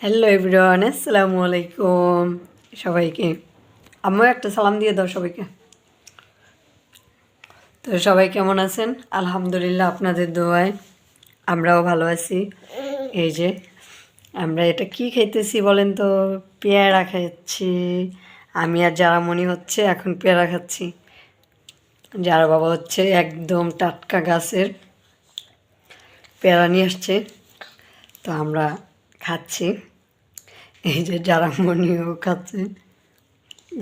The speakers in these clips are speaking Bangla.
হ্যালো এভরিওয়ান আসসালামু আলাইকুম সবাইকে। আমিও একটা সালাম দিয়ে দাও সবাইকে। তো সবাই কেমন আছেন? আলহামদুলিল্লাহ, আপনাদের দোয়ায় আমরাও ভালো আছি। এই যে, আমরা এটা কি খাইতেছি বলেন তো? পেয়ারা খাচ্ছি। আমি আর যারা মনে হচ্ছে, এখন পেয়ারা খাচ্ছি। যারা বাবা হচ্ছে একদম টাটকা গাছের পেয়ারা নিয়ে আসছে। তো আমরা খাচ্ছি। এই যে যারা মনিও খাচ্ছে।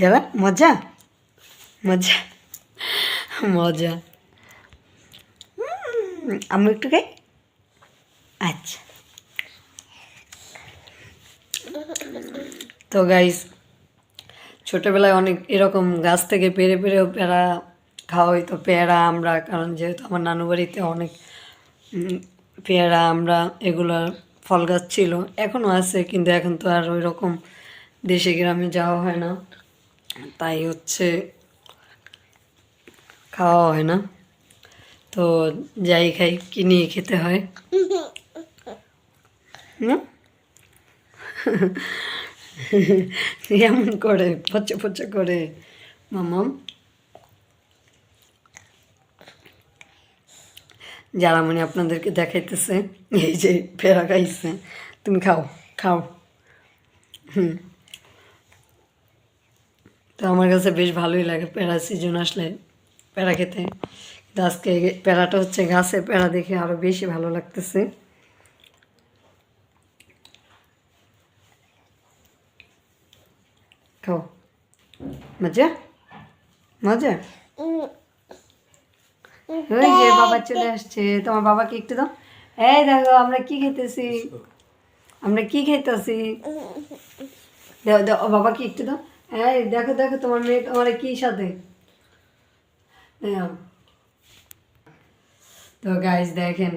যারা মজা? মজা? মজা। আমি একটু খাই? আচ্ছা। তো গাইস ছোটোবেলায় অনেক এরকম গাছ থেকে পেরে পেরেও পেয়ারা খাওয়া হইতো। পেয়ারা আমরা, কারণ যেহেতু আমার নানু বাড়িতে অনেক পেয়ারা আমরা এগুলো ফল গাছ ছিল এখনও আছে, কিন্তু এখন তো আর ওই রকম দেশে গ্রামে যাওয়া হয় না। তাই হচ্ছে খাওয়া হয় না। তো যাই খাই কিনে খেতে হয়? এমন করে, পচে পচে করে, মামাম। যারা মানে আপনাদেরকে দেখাইতেছে। এই যে ফেরা খাইছে। তুমি খাও খাও। হুম। তো আমার কাছে বেশ ভালোই লাগে প্যারা সিজন আসলে প্যারা খেতে। কিন্তু আজকে প্যারাটা হচ্ছে গাছে প্যারা দেখে আরও বেশি ভালো লাগতেছে। খাও। মজা? মজা? ওই যে বাবা চলে আসছে, তোমার বাবাকে একটু দাও। এই দেখো, আমরা কি খেতেছি? আমরা কি খেতেছি? দাও দাও বাবাকে একটু দাও। এই দেখো দেখো, তোমার মেয়ে তোমার কি সাথে। তো গাইজ দেখেন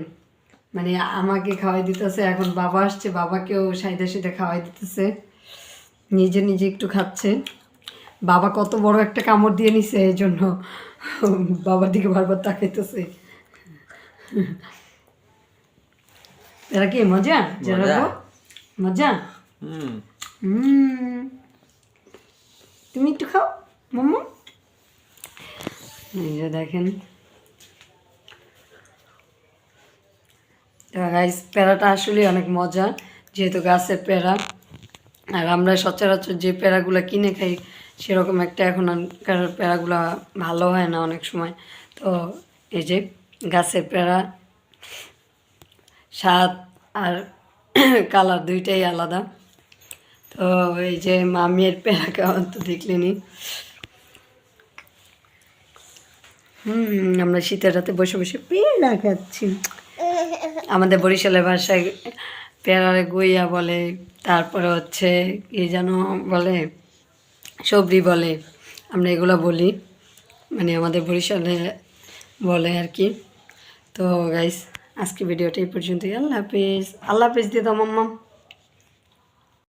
মানে আমাকে খাওয়াই দিতেছে, এখন বাবা আসছে, বাবাকেও সাইডে সাইডে খাওয়াই দিতেছে। নিজে নিজে একটু খাচ্ছে। বাবা কত বড় একটা কামড় দিয়ে নিছে এই জন্য বাবার দিকে বারবার তাকাইতেছে। এরা কি মজা? মজা। হুম। তুমি একটু খাও মাম্মা এই যে দেখেন। গাইস প্যারাটা আসলে অনেক মজা যেহেতু গাছের প্যারা আর আমরা সচরাচর যে প্যারাগুলো কিনে খাই সেরকম একটা এখন আর প্যারাগুলো ভালো হয় না অনেক সময়। তো এই যে গাছের প্যারা স্বাদ আর কালার দুইটাই আলাদা। তো এই যে মামির প্যারা খাওয়ান তো দেখলেনি। হুম, আমরা শীতের রাতে বসে বসে পেয়ারা খাচ্ছি। আমাদের বরিশালের ভাষায় পেয়ারারে গুইয়া বলে, তারপরে হচ্ছে কি যেন বলে সবরি বলে, আমরা এগুলো বলি। মানে আমাদের বরিশালে বলে আর কি। তো গাইস আজকে ভিডিওটা এই পর্যন্তই। আল্লাহ হাফিজ। আল্লাহ হাফিজ দিয়ে দাও